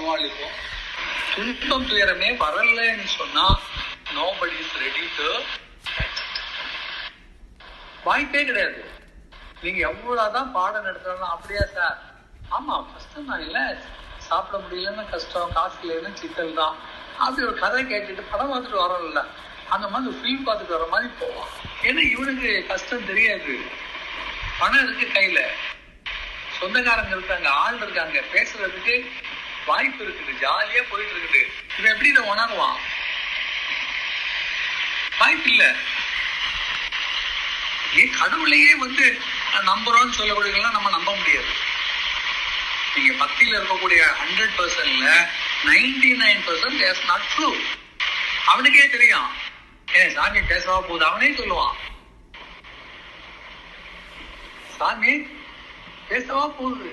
சமாளிப்போம் துன்பம் துயரமே வரலன்னு சொன்னா நோபடி இஸ் ரெடி டு வாய்ப்பே கிடையாது. நீங்க எவ்வளவுதான் பாடம் நடத்துறாலும் அப்படியா சார்? ஆமா கஷ்டம் தான் இல்ல. சாப்பிட முடியலன்னு கஷ்டம் காசு இல்லைன்னு சிக்கல் தான். அப்படி ஒரு கதை கேட்டுட்டு படம் பார்த்துட்டு வரோம்ல. அந்த மாதிரி ஃபில்ம் பார்த்துட்டு வர மாதிரி போவான் ஏன்னா இவனுக்கு கஷ்டம் தெரியாது. பணம் இருக்கு கையில. சொந்தக்காரங்க இருக்காங்க ஆள் இருக்காங்க. பேசுறதுக்கு வாய்ப்பு இருக்குது ஜாலியா போயிட்டு இருக்குது. இவன் எப்படி இதை உணர்வான்? வாய்ப்பு இல்ல. ஏன் கடவுளையே வந்து நம்புறோம்னு சொல்லக்கூடியவங்களாம் நம்ம நம்ப முடியாது. நீங்க பக்தியில இருக்கக்கூடிய hundred பர்சன்ட்ல ninety nine percent is not true அவனுக்கே தெரியும். ஏன் சாமி பேசவா போகுது? அவனே சொல்லுவான். சாமி பேசவா போகுது.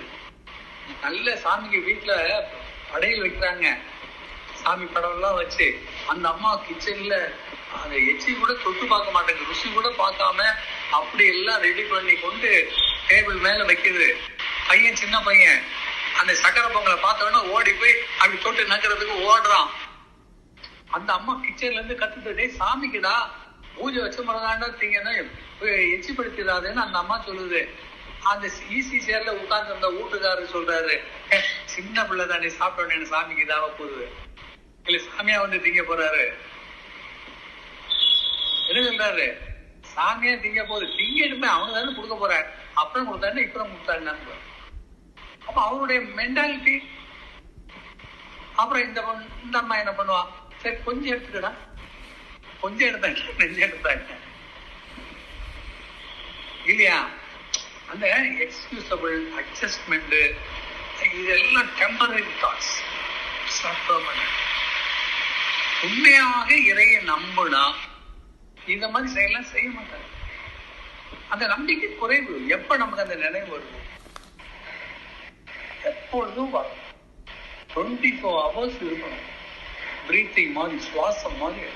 நல்ல சாமிக்கு வீட்டுல படையில் வைக்கிறாங்க. சாமி படம் எல்லாம் வச்சு அந்த அம்மா கிச்சன்ல அந்த எச்சி கூட தொட்டு பார்க்க மாட்டேங்க ருசி கூட பார்க்காம அப்படி எல்லாம் ரெடி பண்ணி கொண்டு டேபிள் மேல வைக்குது. பையன் சின்ன பையன். அந்த சக்கரை பொங்கலை பார்த்தோன்னா ஓடி போய் அப்படி தொட்டு நக்கிறதுக்கு ஓடுறான். அந்த அம்மா கிச்சன்ல இருந்து கத்துட்டு சாமிக்குடா. பூஜை வச்ச முறதாண்டா தீங்கன்னா எச்சி படுத்திடாதுன்னு அந்த அம்மா சொல்லுது. அந்த ஈசி சேர்ல உட்கார்ந்து இருந்த வீட்டுக்காரர் சொல்றாரு சின்ன பிள்ளை தானே சாப்பிட்டோன்னு சாமிக்கு இதாக போகுது. இல்ல சாமியா வந்து திங்க போறாரு. என்ன சொல்றாரு? சாமியா திங்க போகுது. திங்க எடுப்பேன் அவனு தானே கொடுக்க போறாரு அப்புறம் கொடுத்தாரு இப்பறம் கொடுத்தாருன்னு அப்ப அவனுடைய மென்டாலிட்டி அப்புறம் இந்த பொண்ணு- இந்த அம்மா என்ன பண்ணுவா? சரி கொஞ்சம் எடுத்துக்கடா. கொஞ்சம் எடுத்தாங்க நெஞ்சு எடுத்தாங்க. இல்லையா? அந்த எக்ஸ்கியூசபிள் அட்ஜஸ்ட்மெண்ட் இதெல்லாம் டெம்பரரி தாட்ஸ் உண்மையாக இறைய நம்புனா இந்த மாதிரி செயலாம் செய்ய மாட்டாங்க அந்த நம்பிக்கை குறைவு. எப்ப நமக்கு அந்த நினைவு வருது எப்பொழுதும் வரும். டுவெண்ட்டி ஃபோர் ஹவர்ஸ் இருக்கணும். பிரீத்திங் மாதிரி சுவாசம் மாதிரி.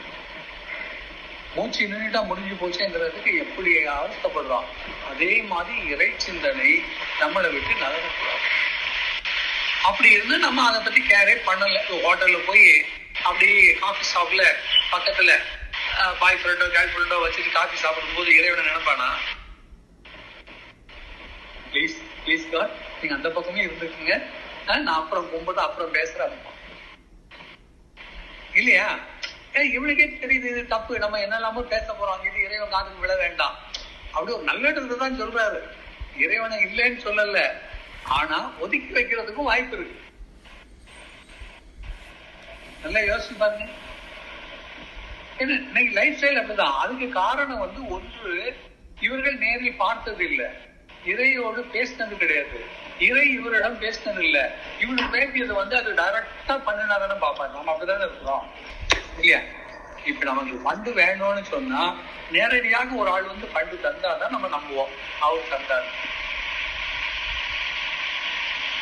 மூச்சு நின்றுட்டா முடிஞ்சு போச்சுங்கிறதுக்கு எப்படி அவஸ்தப்படுறான் அதே மாதிரி இறை சிந்தனை நம்மளை விட்டு நகரக்கூடாது. அப்படி இருந்து நம்ம அதை பத்தி கேரே பண்ணல. ஹோட்டல்ல போய் அப்படி காஃபி ஷாப்ல பக்கத்துல பாய் ஃப்ரெண்டோ கேர்ள் ஃப்ரெண்டோ வச்சுட்டு காஃபி சாப்பிடும் போது இறைவனை நினைப்பானா? ப்ளீஸ் ப்ளீஸ் காட் நீங்க அந்த பக்கமே இருந்துக்குங்க. நான் அப்புறம் கும்பிட்டு அப்புறம் பேசுறேன். இல்லையா? இவனுக்கே தெரியுது இது தப்பு. நம்ம என்னெல்லாமோ பேச போறோம். இது இறைவன் காதுக்கு விழ வேண்டாம். அப்படி ஒரு நல்ல தான் சொல்றாரு. இறைவனை இல்லைன்னு சொல்லல. ஆனா ஒதுக்கி வைக்கிறதுக்கும் வாய்ப்பு இருக்கு. நல்லா யோசிச்சு பாருங்க. இன்னைக்கு லைஃப் ஸ்டைல் அப்படிதான். அதுக்கு காரணம் வந்து ஒன்று இவர்கள் நேரில் பார்த்தது இல்ல. இறையோடு பேசினது கிடையாது. இறை இவரிடம் பேசினது இல்ல. இவரு பேசியது வந்து அது டைரக்டா பண்ணினாதானே பார்ப்பாங்க. நம்ம அப்படிதானே இருக்கிறோம். இல்லையா? இப்ப நமக்கு ஃபண்டு வேணும்னு சொன்னா நேரடியாக ஒரு ஆள் வந்து ஃபண்டு தந்தாதான் நம்ம நம்புவோம். அவர் தந்தார்.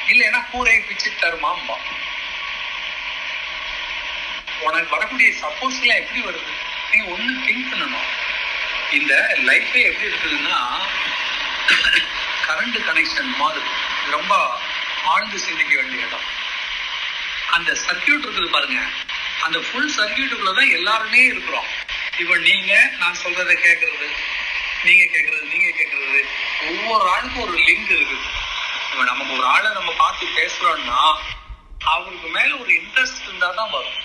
இல்லைன்னா கூரை பிச்சு தருமாம்பா உனக்கு வரக்கூடிய சப்போஸ் எல்லாம் எப்படி வருது? நீ ஒண்ணு திங்க் பண்ணணும். இந்த லைஃபே எப்படி இருக்குதுன்னா கரண்ட் கனெக்ஷன் மாதிரி. ரொம்ப ஆழ்ந்து சிந்திக்க வேண்டிய இடம். அந்த சர்க்கியூட் இருக்குது பாருங்க. அந்த ஃபுல் சர்க்கியூட்டுக்குள்ள தான் எல்லாருமே இருக்கிறோம். இப்போ நீங்க நான் சொல்றதை கேட்கறது நீங்க கேட்கறது நீங்க கேட்கறது ஒவ்வொரு ஆளுக்கும் ஒரு லிங்க் இருக்குது இப்போ நமக்கு ஒரு ஆளை நம்ம பார்த்து பேசுறோம்னா அவருக்கு மேல ஒரு இன்ட்ரெஸ்ட் இருந்தா தான் வரும்.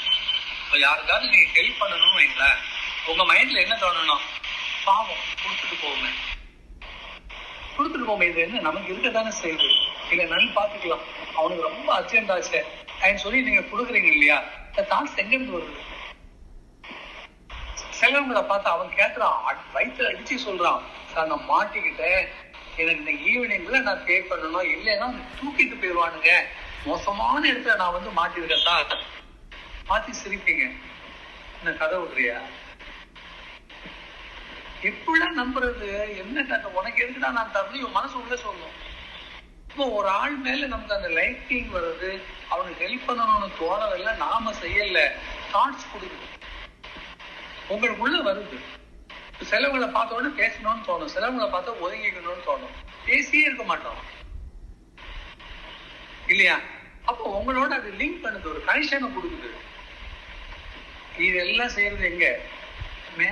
இப்போ யாருக்காவது நீங்க ஹெல்ப் பண்ணணும்னு வைங்களேன் உங்க மைண்ட்ல என்ன தோணணும் பாவம் கொடுத்துட்டு போங்க கொடுத்துட்டு போங்க இது என்ன நமக்கு இருக்க தானே செய்யுது இல்ல நல் பாத்துக்கலாம் அவனுக்கு ரொம்ப அர்ஜென்ட் ஆச்சு. அப்படின்னு சொல்லி நீங்க கொடுக்குறீங்க இல்லையா? இந்த தாட்ஸ் வருது சிலவங்களை பார்த்து அவன் கேட்கிறான் வயிற்றுல அடிச்சு சொல்றான். சார் நான் மாட்டிக்கிட்டேன். எனக்கு இந்த ஈவினிங்ல நான் பே பண்ணணும். இல்லைன்னா தூக்கிட்டு போயிடுவானுங்க. மோசமான இடத்துல நான் வந்து மாட்டிருக்கேன் சார். மாத்தி சிரிப்பீங்க. என்ன கதை விடுறியா? எப்படிலாம் நம்புறது? என்ன உனக்கு எதுக்குடா நான் தரணும்? இவன் மனசு உள்ள சொல்லணும் இப்போ ஒரு ஆள் மேல நமக்கு அந்த லைட்டிங் வருது அவனுக்கு ஹெல்ப் பண்ணணும்னு தோணவில்லை நாம செய்யல தாட்ஸ் கொடுக்குது. உங்களுக்குள்ள வருது. சிலவங்களை பார்த்த உடனே பேசணும்னு தோணும் சிலவங்களை பார்த்தா ஒதுங்கிக்கணும்னு தோணும். பேசியே இருக்க மாட்டோம். இல்லையா? அப்போ உங்களோட அது லிங்க் பண்ணுது ஒரு கனெக்ஷனை கொடுக்குது. இதெல்லாம் செய்யறது எங்க? மே